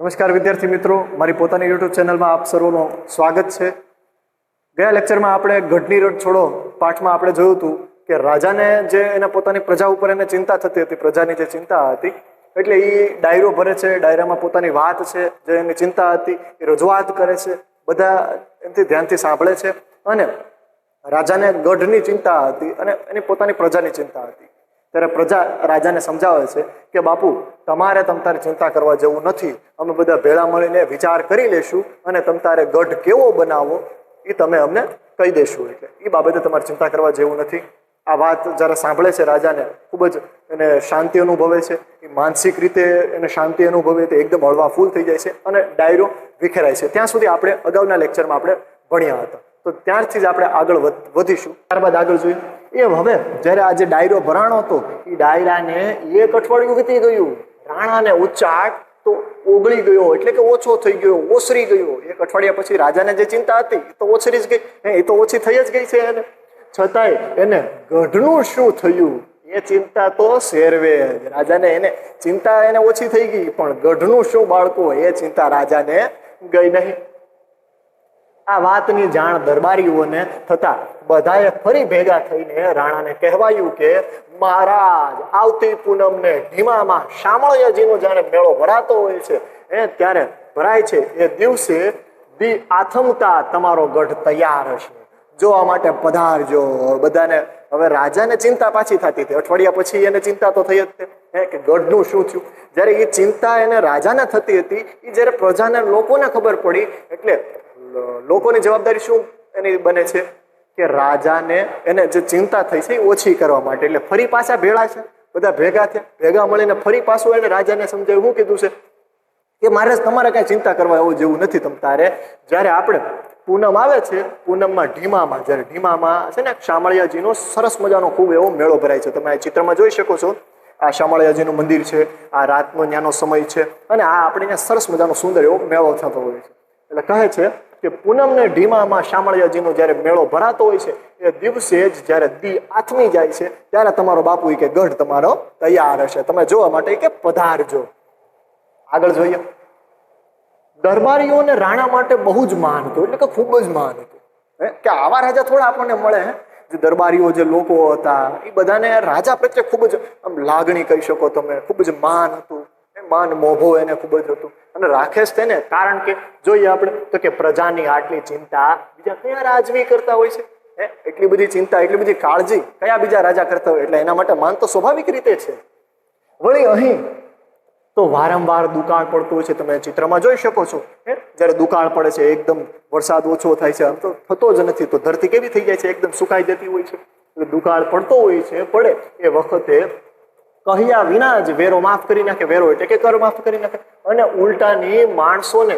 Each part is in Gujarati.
નમસ્કાર વિદ્યાર્થી મિત્રો, મારી પોતાની યુટ્યુબ ચેનલમાં આપ સર્વનું સ્વાગત છે. ગયા લેક્ચરમાં આપણે ગઢની રટ છોડો પાઠમાં આપણે જોયું હતું કે રાજાને જે એના પોતાની પ્રજા ઉપર એને ચિંતા થતી હતી, પ્રજાની જે ચિંતા હતી, એટલે એ ડાયરો ભરે છે, ડાયરામાં પોતાની વાત છે, જે એની ચિંતા હતી, એ રજૂઆત કરે છે, બધા એમથી ધ્યાનથી સાંભળે છે અને રાજાને ગઢની ચિંતા હતી અને એની પોતાની પ્રજાની ચિંતા હતી. ત્યારે પ્રજા રાજાને સમજાવે છે કે બાપુ, તમારે તમતારે ચિંતા કરવા જેવું નથી. અમે બધા ભેળા મળીને વિચાર કરી લેશું અને તમતારે ગઢ કેવો બનાવવો એ તમે અમને કહી દેશું. એટલે એ બાબતે તમારે ચિંતા કરવા જેવું નથી. આ વાત જ્યારે સાંભળે છે રાજાને, ખૂબ જ એને શાંતિ અનુભવે છે. એ માનસિક રીતે એને શાંતિ અનુભવે તે એકદમ હળવા ફૂલ થઈ જાય છે અને ડાયરો વિખેરાય છે. ત્યાં સુધી આપણે અગાઉના લેક્ચરમાં આપણે ભણ્યા હતા. તો ત્યારથી જ આપણે આગળ વધ- વધીશું. ત્યારબાદ આગળ જોઈએ. એ હવે જ્યારે આ જે ડાયરો ભરાણો હતો, એ ડાયરાને એક અઠવાડિયું વીતી ગયું. રાણાને ઉચ્ચાટ તો ઓગળી ગયો, એટલે કે ઓછો થઈ ગયો, ઓસરી ગયો. એક અઠવાડિયા પછી રાજાને જે ચિંતા હતી, એ તો ઓસરી જ ગઈ. એ તો ઓછી થઈ જ ગઈ છે એને. છતાંય એને ગઢનું શું થયું? એ ચિંતા તો શેરવે. રાજાને એને ચિંતા એને ઓછી થઈ ગઈ, પણ ગઢનું શું બાળકો? એ ચિંતા રાજાને ગઈ નહીં. આ વાતની જાણ દરબારીઓને થતા બધાએ ફરી ભેગા થઈને રાણાને કહેવાયું કે, મહારાજ, આવતી પૂનમને ઢીમામાં શામળિયાજીનો જાણે મેળો ભરાતો હોય છે એ ત્યારે ભરાય છે. એ દિવસે દી આથમતા તમારો ગઢ તૈયાર હશે. જોવા માટે પધારજો. બધાને હવે રાજાને ચિંતા પાછી થતી હતી. અઠવાડિયા પછી એને ચિંતા તો થઈ જ હે, કે ગઢનું શું થયું? જ્યારે એ ચિંતા એને રાજાને થતી હતી એ જ્યારે પ્રજાને લોકોને ખબર પડી, એટલે લોકોની જવાબદારી શું એની બને છે? કે રાજાને એને જે ચિંતા થઈ છે એ ઓછી કરવા માટે. એટલે ફરી પાછા ભેળા છે, બધા ભેગા થયા. ભેગા મળીને ફરી પાછું એને રાજાને સમજાવ્યું. શું કીધું છે કે મારે તમારે કાંઈ ચિંતા કરવા એવું જેવું નથી તમ તારે. જ્યારે આપણે પૂનમ આવે છે, પૂનમમાં ઢીમામાં, જ્યારે ઢીમામાં છે ને શામળિયાજીનો સરસ મજાનો ખૂબ એવો મેળો ભરાય છે. તમે આ ચિત્રમાં જોઈ શકો છો. આ શામળિયાજીનું મંદિર છે, આ રાતનો ત્યાંનો સમય છે અને આ આપણે સરસ મજાનો સુંદર એવો મેળો થતો હોય છે. એટલે કહે છે કે પૂનમને ઢીમામાં શામળિયાજીનો જ્યારે મેળો ભરાતો હોય છે, એ દિવસે જ જ્યારે દી આથમી જાય છે, ત્યારે તમારો બાપુ કે, ગઢ તમારો તૈયાર હશે. તમે જોવા માટે કે, પધારજો. આગળ જોઈએ. દરબારીઓને રાણા માટે બહુ જ માન હતું, એટલે કે ખૂબ જ માન હતું? કે આવા રાજા થોડા આપણને મળે જે દરબારીઓ જે લોકો હતા એ બધાને રાજા પ્રત્યે ખૂબ જ, આમ લાગણી કહી શકો તમે, ખૂબ જ માન હતું. માન મોભો એને ખૂબ જ હતું. અને રાખે છે તેને કારણ કે જોઈએ આપણે તો કે પ્રજાની આટલી ચિંતા બીજા કયા રાજવી કરતા હોય છે? હે? એટલી બધી ચિંતા, એટલી બધી કાળજી કયા બીજા રાજા કરતા હોય? એટલે એના માટે માન તો સ્વાભાવિક રીતે છે. વળી અહીં તો વારંવાર દુકાળ પડતું હોય છે, તમે ચિત્રમાં જોઈ શકો છો? જ્યારે દુકાળ પડે છે, એકદમ વરસાદ ઓછો થાય છે, આમ તો થતો જ નથી, તો ધરતી કેવી થઈ જાય છે? એકદમ સુકાઈ જતી હોય છે. દુકાળ પડતો હોય છે, પડે એ વખતે કહ્યા વિના જ વેરો માફ કરી નાખે, વેરો એટલે કે કર માફ કરી નાખે. અને ઉલટાની માણસોને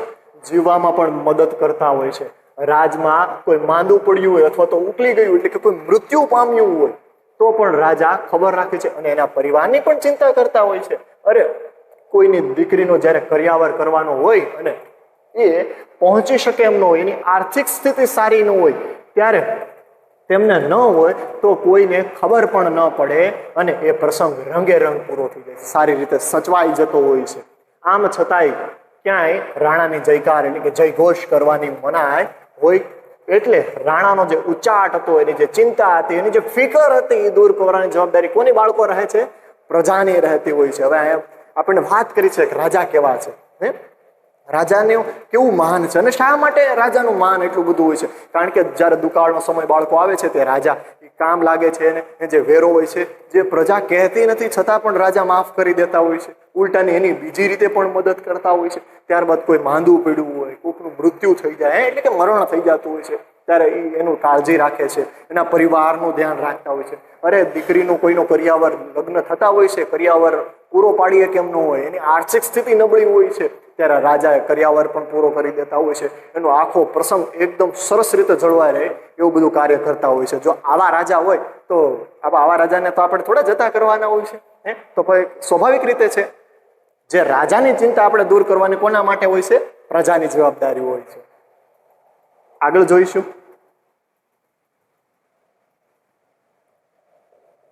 જીવવામાં પણ મદદ કરતા હોય છે. રાજમાં કોઈ માંદું પડ્યું હોય અથવા તો ઉકલી ગયું એટલે કે કોઈ મૃત્યુ પામ્યું હોય, તો પણ રાજા ખબર રાખે છે અને એના પરિવારની પણ ચિંતા કરતા હોય છે. અરે, કોઈની દીકરીનો જ્યારે કર્યાવર કરવાનો હોય અને એ પહોંચી શકે એમ ન હોય એની આર્થિક સ્થિતિ સારી ન હોય, ત્યારે તેમને ન હોય તો કોઈને ખબર પણ ન પડે અને એ પ્રસંગ રંગે રંગ પૂરો થઈ જાય સારી રીતે સચવાઈ જતો હોય છે. આમ છતાંય ક્યાંય રાણાની જયકાર એટલે કે જયઘોષ કરવાની મનાય હોય એટલે રાણાનો જે ઉચાટ હતો, એની જે ચિંતા હતી, એની જે ફિકર હતી એ દૂર કરવાની જવાબદારી કોની બાળકો રહે છે? પ્રજાની રહેતી હોય છે. હવે અહીંયા આપણને વાત કરી છે કે રાજા કેવા છે. હે? રાજાને કેવું માન છે? અને શા માટે રાજાનું માન એટલું બધું હોય છે? કારણ કે જ્યારે દુકાળનો સમય બાળકો આવે છે, તે રાજા એ કામ લાગે છે એને જે વેરો હોય છે, જે પ્રજા કહેતી નથી, છતાં પણ રાજા માફ કરી દેતા હોય છે. ઉલટાની એની બીજી રીતે પણ મદદ કરતા હોય છે. ત્યારબાદ કોઈ માંદું પડ્યું હોય કોઈકનું મૃત્યુ થઈ જાય એટલે કે મરણ થઈ જતું હોય છે. ત્યારે એ એનું કાળજી રાખે છે. એના પરિવારનું ધ્યાન રાખતા હોય છે. અરે, દીકરીનું કોઈનો કરિયાવર લગ્ન થતા હોય છે કરિયાવર પૂરો પાડીએ કેમ ન હોય, એની આર્થિક સ્થિતિ નબળી હોય છે, ત્યારે રાજાએ કર્યાવર પણ પૂરો કરી દેતા હોય છે, એનો આખો પ્રસંગ એકદમ સરસ રીતે જળવાય રહે એવું બધું કાર્ય કરતા હોય છે. જો આવા રાજા હોય, તો આવા રાજાને તો આપણે થોડા જતા કરવાના હોય છે તો ભાઈ સ્વાભાવિક રીતે છે. જે રાજાની ચિંતા આપણે દૂર કરવાની કોના માટે હોય છે? પ્રજાની જવાબદારી હોય છે. આગળ જોઈશું.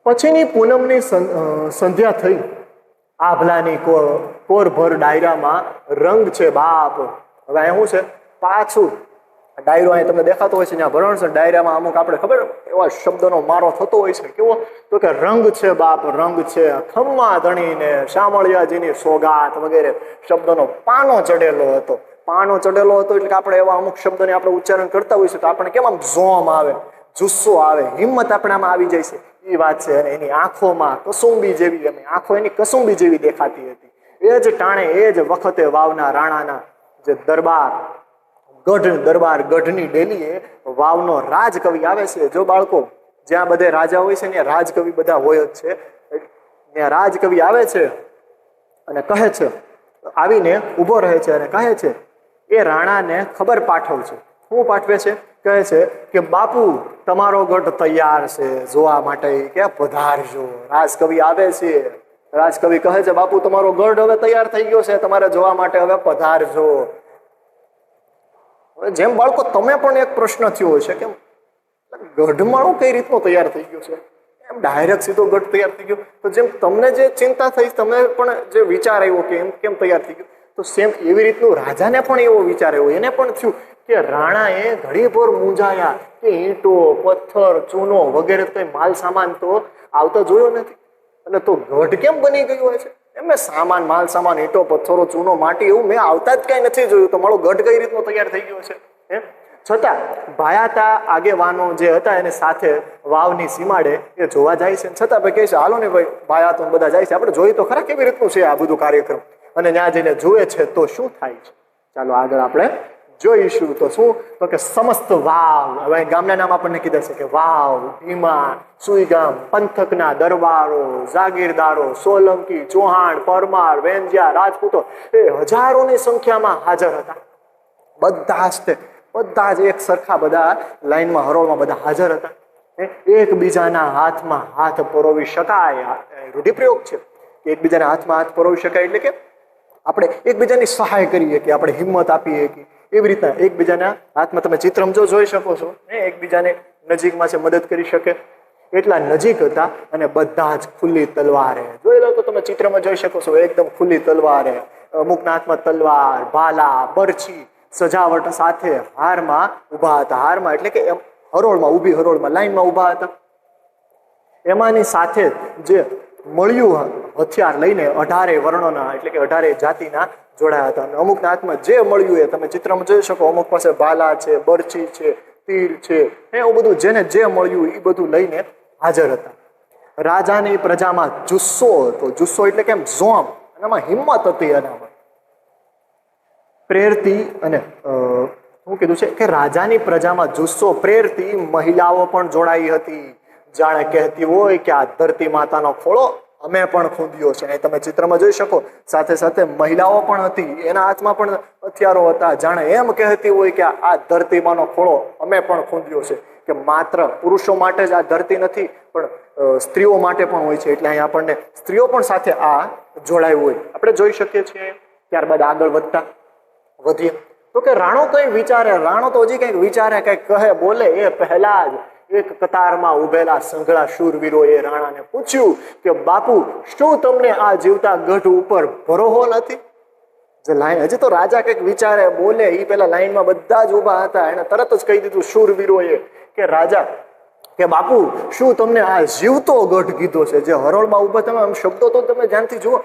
પછીની પૂનમની સંધ્યા થઈ. આભલાની કોરભર ડાયરામાં રંગ છે બાપ. હવે અહીંયા શું છે? પાછું. ડાયરો અહીં તમને દેખાતો હોય છે, ત્યાં ભરણ છે. ડાયરામાં અમુક આપણે ખબર એવા શબ્દનો મારો થતો હોય છે. કેવો? તો કે રંગ છે બાપ, રંગ છે ખમ્મા ધણીને શામળિયાજીની સોગાત વગેરે શબ્દનો પાનો ચડેલો હતો. પાનો ચડેલો હતો એટલે કે આપણે એવા અમુક શબ્દને આપણે ઉચ્ચારણ કરતા હોઈશું તો આપણને કેમ આમ જોમ આવે, જુસ્સો આવે, હિંમત આપણે આમાં આવી જાય છે. એ વાત છે અને એની આંખોમાં કસુંબી જેવી એમની આંખો એની કસુંબી જેવી દેખાતી હતી. એ જ ટાણે એ જ વખતે વાવના રાણાના જે દરબાર, ગઢ, દરબાર ગઢની ડેલીએ વાવનો રાજકવિ આવે છે. જો બાળકો, જ્યાં બધે રાજા હોય છે, ત્યાં રાજકવિ બધા હોય જ છે. ત્યાં રાજકવિ આવે છે અને કહે છે, આવીને ઊભો રહે છે અને કહે છે, એ રાણાને ખબર પાઠવ છે. શું પાઠવે છે? કહે છે કે, બાપુ, તમારો ગઢ તૈયાર છે. જોવા માટે કે પધારજો? રાજકવિ આવે છે. રાજકવિ કહે છે, બાપુ, તમારો ગઢ હવે તૈયાર થઈ ગયો છે. તમારે જોવા માટે હવે પધારજો. જેમ બાળકો, તમે પણ એક પ્રશ્ન થયો છે કે ગઢમાળો કઈ રીતનો તૈયાર થઈ ગયો છે? એમ ડાયરેક્ટ સીધો ગઢ તૈયાર થઈ ગયો. તો જેમ તમને જે ચિંતા થઈ, તમે પણ જે વિચાર આવ્યો કે એમ કેમ તૈયાર થઈ ગયો? તો સેમ એવી રીતનું રાજાને પણ એવો વિચાર આવ્યો. એને પણ થયું કે રાણાએ ઘડીભર મૂંઝાયા કે ઈંટો, પથ્થર, ચૂનો વગેરે તો માલ સામાન તો આવતો જોયો નથી. અને તો ગઢ કેમ બની ગયો છે? એમ મેં સામાન, માલ સામાન, ઈંટો, પથ્થરો, ચૂનો, માટી એવું મેં આવતા જ કાંઈ નથી જોયું. તો મારો ગઢ કઈ રીતનો તૈયાર થઈ ગયો છે? એમ? છતાં ભાયાતા આગેવાનો જે હતા એને સાથે વાવની સીમાડે એ જોવા જાય છે. છતાં ભાઈ કહે છે હાલો ને ભાઈ ભાયા તો બધા જાય છે. આપણે જોઈએ તો ખરા કેવી રીતનું છે આ બધું કાર્યક્રમ? અને ત્યાં જઈને જુએ છે તો શું થાય છે? ચાલો આગળ આપણે જોઈશું. તો શું? તો કે સમસ્ત વાવ. હવે ગામના નામ આપણને કીધા છે કે વાવ, ભીમા, સુઈગામ, પંથકના દરબારો, જાગીરદારો, સોલંકી, ચૌહાણ, પરમાર, વેંજિયા, રાજપૂતો. એ હજારોની સંખ્યામાં હાજર હતા. બધા જ તે, બધા જ એક સરખા બધા લાઈનમાં હરોળમાં બધા હાજર હતા. એકબીજાના હાથમાં હાથ પરોવી શકાય. રૂઢિપ્રયોગ છે. એકબીજાના હાથમાં હાથ પરોવી શકાય એટલે કે આપણે એકબીજાની સહાય કરીએ કે આપણે હિંમત આપીએ કે એવી રીતના એકબીજાના હાથમાં તમે ચિત્રમ જો જોઈ શકો છો, ને એકબીજાને નજીકમાં છે મદદ કરી શકે. એટલા નજીક હતા અને બધા જ ખુલ્લી તલવારે. જોઈ લો તો તમે ચિત્રમાં જોઈ શકો છો, એકદમ ખુલ્લી તલવારે. અમુકના હાથમાં તલવાર, ભાલા, બરછી, સજાવટ સાથે હારમાં ઊભા હતા. હારમાં એટલે કે હરોળમાં, ઊભી હરોળમાં, લાઈનમાં ઊભા હતા. એમાંની સાથે જે મળ્યું હથિયાર લઈને અઢારે વર્ણોના, એટલે કે અઢારે જાતિના જોડાયા હતા. અને અમુકના હાથમાં જે મળ્યું એ, તમે ચિત્રમાં જોઈ શકો, અમુક પાસે ભાલા છે, બરછી છે, તીર છે એવું બધું જેને જે મળ્યું એ બધું લઈને હાજર હતા. રાજાની પ્રજામાં જુસ્સો હતો. જુસ્સો એટલે કેમ જોમ એનામાં હિંમત હતી એનામાં પ્રેરતી અને શું કીધું છે કે રાજાની પ્રજામાં જુસ્સો, પ્રેરતી મહિલાઓ પણ જોડાઈ હતી. જાણે કહેતી હોય કે આ ધરતી માતાનો ખોળો અમે પણ ખૂંદ્યો છે. અહીં તમે ચિત્રમાં જોઈ શકો. સાથે સાથે મહિલાઓ પણ હતી. એના હાથમાં પણ હથિયારો હતા. જાણે એમ કહેતી હોય કે આ ધરતીમાંનો ખોળો અમે પણ ખૂંદ્યો છે. કે માત્ર પુરુષો માટે જ આ ધરતી નથી, પણ સ્ત્રીઓ માટે પણ હોય છે. એટલે અહીં આપણને સ્ત્રીઓ પણ સાથે આ જોડાયું હોય. આપણે જોઈ શકીએ છીએ. ત્યારબાદ આગળ વધતા વધીએ. તો કે રાણો કંઈ વિચારે? રાણો તો હજી કંઈક વિચારે, કંઈક કહે, બોલે. એ પહેલા જ એક કતારમાં ઉભેલા સંઘળા શૂરવીરોએ રાણાને પૂછ્યું કે, બાપુ, શું તમને આ જીવતા ગઢ ઉપર ભરોહો નથી? લાઈન હજી તો રાજા કંઈક વિચારે, બોલે એ પેલા લાઈનમાં બધા જ ઊભા હતા. એને તરત જ કહી દીધું શૂરવીરોએ કે, રાજા, કે બાપુ, શું તમને આ જીવતો ગઢ કીધો છે? જે હરોળમાં ઊભો તમે આમ શબ્દો તો તમે ધ્યાનથી જુઓ?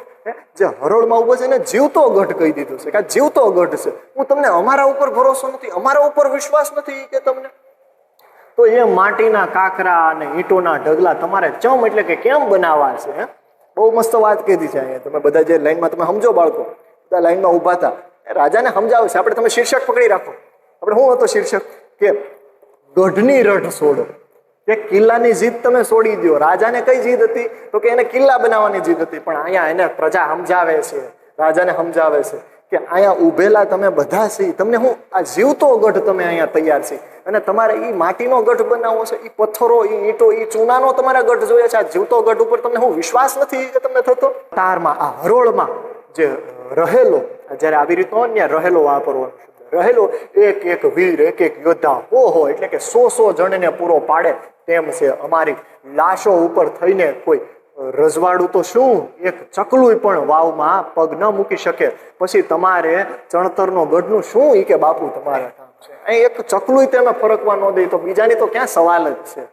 જે હરોળમાં ઊભો છે એને જીવતો ગઢ કહી દીધો છે. કે જીવતો ગઢ છે. હું તમને અમારા ઉપર ભરોસો નથી, અમારા ઉપર વિશ્વાસ નથી કે તમને. તો એ માટીના કાકરા અને ઈંટોના ઢગલા તમારે ચમ એટલે કે કેમ બનાવવા છે? બહુ મસ્ત વાત કીધી છે અહીંયા. તમે બધા જે લાઈનમાં તમે સમજો બાળકો, બધા લાઈનમાં ઊભા હતા. રાજાને સમજાવે છે, આપણે તમે શીર્ષક પકડી રાખો. આપણે શું હતો શીર્ષક? કે ગઢની રઢ છોડો કે કિલ્લાની જીદ તમે છોડી દો રાજાને કઈ જીદ હતી? તો કે એને કિલ્લા બનાવવાની જીદ હતી. પણ અહીંયા એને પ્રજા સમજાવે છે. રાજાને સમજાવે છે. કે અહીંયા ઊભેલા તમે બધા છે, તમને હું આ જીવતો ગઢ તમે અહીંયા તૈયાર છે. અને તમારે એ માટીનો ગઢ બનાવવો છે એ પથ્થરો એ ઈંટો એ ચૂનાનો તમારા ગઢ જોઈએ છે, આ જીવતો ગઢ ઉપર તમને હું વિશ્વાસ નથી કે તમને થતો? તારમાં આ હરોળમાં જે રહેલો, જ્યારે આવી રીતનો ત્યાં રહેલો વાપરવાનો રહેલો એક એક વીર, એક એક યોદ્ધા હો હો, એટલે કે સો સો જણને પૂરો પાડે, તેમ છે અમારી લાશો ઉપર થઈને કોઈ રજવાડું તો શું? એક ચકલું પણ વાવમાં પગ ન મૂકી શકે. પછી તમારે ચણતરનો ગઢનું શું ઈ કે બાપુ તમારા કામ છે? અહીં એક ચકલું તમે ફરકવા ન દે, તો બીજાની તો ક્યાં સવાલ જ છે?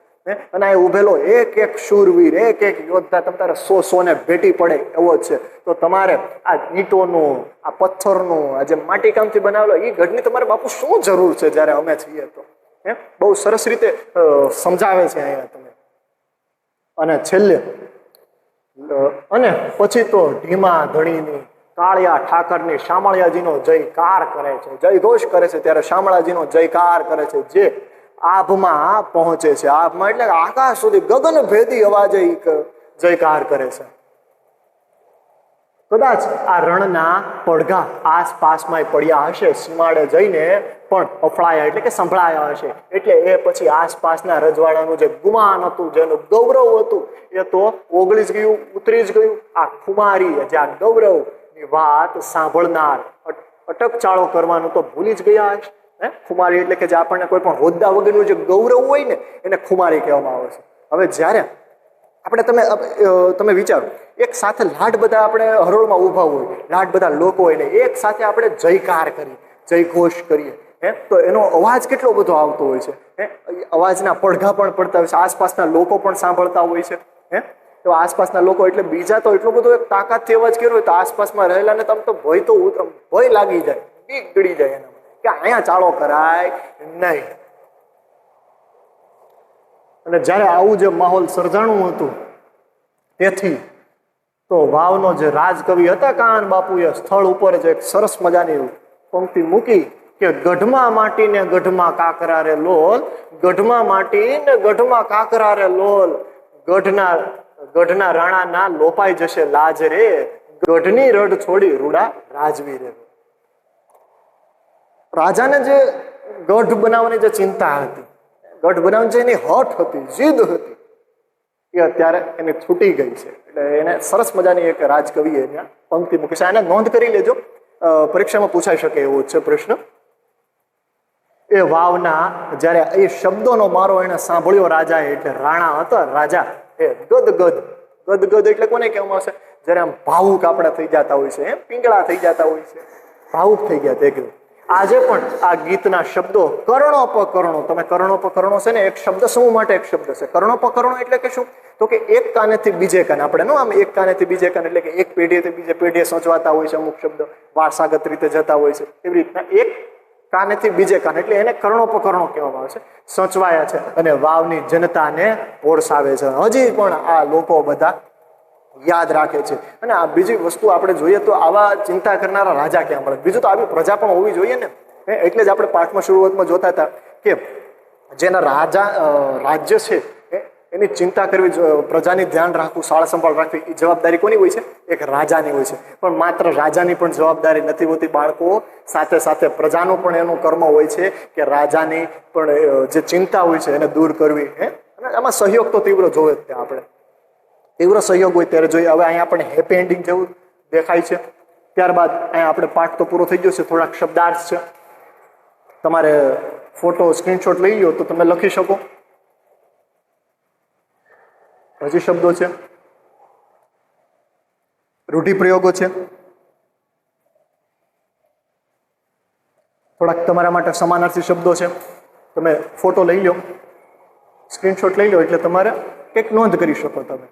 અને અહીં ઉભેલો એક એક શૂરવીર, એક એક યોદ્ધા તમારે સો સો ને ભેટી પડે એવો છે. તો તમારે આ ઈંટોનું, આ પથ્થરનું, આ જે માટીકામથી બનાવેલો એ ગઢની તમારે બાપુ શું જરૂર છે જ્યારે અમે છીએ તો? હે? બહુ સરસ રીતે સમજાવે છે અહીંયા તમે. અને છેલ્લે અને પછી તો ધીમા ધણીની કાળિયા ઠાકરની શામળિયાજીનો જયકાર કરે છે. જય ઘોષ કરે છે ત્યારે શામળાજીનો જયકાર કરે છે. જે આભમાં પહોંચે છે. આભમાં એટલે આકાશ સુધી ગગન ભેદી અવાજે જયકાર કરે છે. કદાચ આ રણના પડઘા આસપાસમાં પડ્યા હશે, સીમાડે જઈને પણ અફળાયા એટલે કે સંભળાયા હશે. એટલે એ પછી આસપાસના રજવાડાનું જે ગુમાન હતું, જેનું ગૌરવ હતું, એ તો ઓગળી જ ગયું, ઉતરી જ ગયું. આ ખુમારી જે આ ગૌરવની વાત સાંભળનાર અટ- અટકચાળો કરવાનું તો ભૂલી જ ગયા હશે. હે? ખુમારી એટલે કે જે આપણને કોઈ પણ હોદ્દા વગરનું જે ગૌરવ હોય ને, એને ખુમારી કહેવામાં આવે છે. હવે જ્યારે આપણે તમે તમે વિચારો, એક સાથે લાડ બધા આપણે હરોળમાં ઊભા હોય, લાડ બધા લોકો હોય ને એક સાથે આપણે જયકાર કરીએ જય ઘોષ કરીએ, હે? તો એનો અવાજ કેટલો બધો આવતો હોય છે, હે? અવાજના પડઘા પણ પડતા હોય છે, આસપાસના લોકો પણ સાંભળતા હોય છે, હે? તો આસપાસના લોકો એટલે બીજા તો એટલો બધો એક તાકાતથી અવાજ કર્યો હોય તો આસપાસમાં રહેલા ને તમે તો ભય તો ભય લાગી જાય, બીક ગળી જાય એનામાં, કે અહીંયા ચાળો કરાય નહીં. અને જ્યારે આવું જે માહોલ સર્જાણું હતું, તેથી તો વાવનો જે રાજકવિ હતા કાન બાપુએ સ્થળ ઉપર જ એક સરસ મજાની પંક્તિ મૂકી કે ગઢમાં માટી ને ગઢમાં કાકરા રે લોલ, ગઢમાં માટી ને ગઢમાં કાકરા રે લોલ. ગઢના ગઢના રાણાના લોપાઈ જશે લાજ રે. ગઢની રડ છોડી રૂડા રાજવી રે. રાજાને જે ગઢ બનાવવાની જે ચિંતા હતી ગઢ બનાવવાની જે હતી, જીદ હતી. એ અત્યારે એને છૂટી ગઈ છે. એટલે એને સરસ મજાની એક રાજકવિએ ત્યાં પંક્તિ મૂકી છે. એને નોંધ કરી લેજો. પરીક્ષામાં પૂછાઈ શકે એવો છે પ્રશ્ન. એ વાવના, જ્યારે એ શબ્દોનો મારો એને સાંભળ્યો રાજાએ, એટલે રાણા હતા, રાજા, એ ગદગદ. ગદગદ એટલે કોને કહેવામાં આવશે? જ્યારે આમ ભાવુક આપણે થઈ જતા હોય છે, એમ પીંગળા થઈ જતા હોય છે. ભાવુક થઈ ગયા તે એકદમ. આજે પણ આ ગીતના શબ્દો કર્ણોપકરણો, તમે કર્ણોપકરણો છે ને, એક શબ્દ સમૂહ માટે એક શબ્દ છે. કર્ણોપકરણો એટલે કે શું? તો કે એક કાનેથી બીજે કાને. આપણે નો આમ એક કાનેથી બીજે કાને, એટલે કે એક પેઢીએથી બીજે પેઢીએ સચવાતા હોય છે અમુક શબ્દ. વારસાગત રીતે જતા હોય છે. એવી રીતના એક કાનેથી બીજે કાન. એટલે એને કર્ણોપકરણો કહેવામાં આવે છે. સચવાયા છે અને વાવની જનતાને ઓળસાવે છે. હજી પણ આ લોકો બધા યાદ રાખે છે. અને આ બીજી વસ્તુ આપણે જોઈએ તો આવા ચિંતા કરનારા રાજા ક્યાં મળે? બીજું તો આવી પ્રજા પણ હોવી જોઈએ ને. એટલે જ આપણે પાઠમાં શરૂઆતમાં જોતા હતા કે જેના રાજા રાજ્ય છે એની ચિંતા કરવી પ્રજાની ધ્યાન રાખવું, સાળ સંભાળ રાખવી એ જવાબદારી કોની હોય છે? એક રાજાની હોય છે. પણ માત્ર રાજાની પણ જવાબદારી નથી હોતી. બાળકો સાથે સાથે પ્રજાનું પણ એનું કર્મ હોય છે કે રાજાની પણ જે ચિંતા હોય છે એને દૂર કરવી, હે. અને આમાં સહયોગ તો તીવ્ર જોવે જ ત્યાં આપણે. તીવ્ર સહયોગ હોય ત્યારે જોઈએ. હવે અહીંયા આપણને હેપી એન્ડિંગ જેવું દેખાય છે. ત્યારબાદ અહીંયા આપણે પાઠ તો પૂરો થઈ ગયો છે. થોડાક શબ્દાર્થ છે. તમારે ફોટો સ્ક્રીનશોટ લઈ લો તો તમે લખી શકો. હજી શબ્દો છે. રૂઢિપ્રયોગો છે. થોડાક તમારા માટે સમાનાર્થી શબ્દો છે. તમે ફોટો લઈ લો સ્ક્રીનશોટ લઈ લો એટલે તમારે કંઈક નોંધ કરી શકો તમે.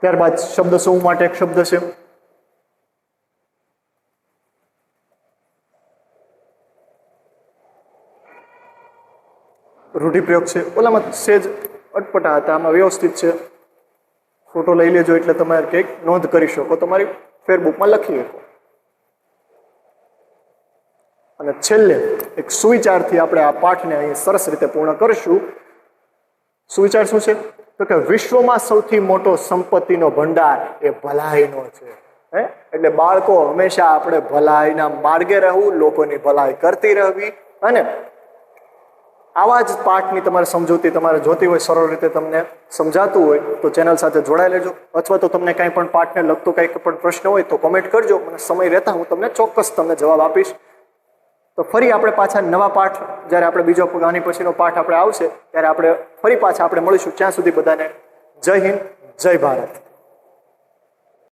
ત્યારબાદ શબ્દ સમૂહ માટે એક શબ્દ છે. રૂઢિપ્રયોગ છે. ઓલામાં સેજ અટપટા હતા. આમાં વ્યવસ્થિત છે. ફોટો લઈ લેજો એટલે તમારે કંઈક નોંધ કરી શકો. તમારી ફેરબુકમાં લખી શકો. અને છેલ્લે એક સુવિચારથી આપણે આ પાઠને અહીં સરસ રીતે પૂર્ણ કરીશું. સુવિચાર શું છે? તો કે વિશ્વમાં સૌથી મોટો સંપત્તિનો ભંડાર એ ભલાઈનો છે. હે? એટલે બાળકો, હંમેશા આપણે ભલાઈના માર્ગે રહેવું, લોકોની ભલાઈ કરતી રહેવી અને આવા જ પાઠની તમારે સમજૂતી તમારે જોતી હોય, સરળ રીતે તમને સમજાતું હોય, તો ચેનલ સાથે જોડાઈ લેજો. અથવા તો તમને કાંઈ પણ પાઠને લગતો કંઈક પણ પ્રશ્ન હોય તો કોમેન્ટ કરજો. મને સમય રહેતા હું તમને ચોક્કસ તમને જવાબ આપીશ. તો ફરી આપણે પાછા નવા પાઠ, જ્યારે આપણે બીજો આની પછીનો પાઠ આપણે આવશે, ત્યારે આપણે ફરી પાછા આપણે મળીશું. ત્યાં સુધી બધાને જય હિન્દ, જય ભારત.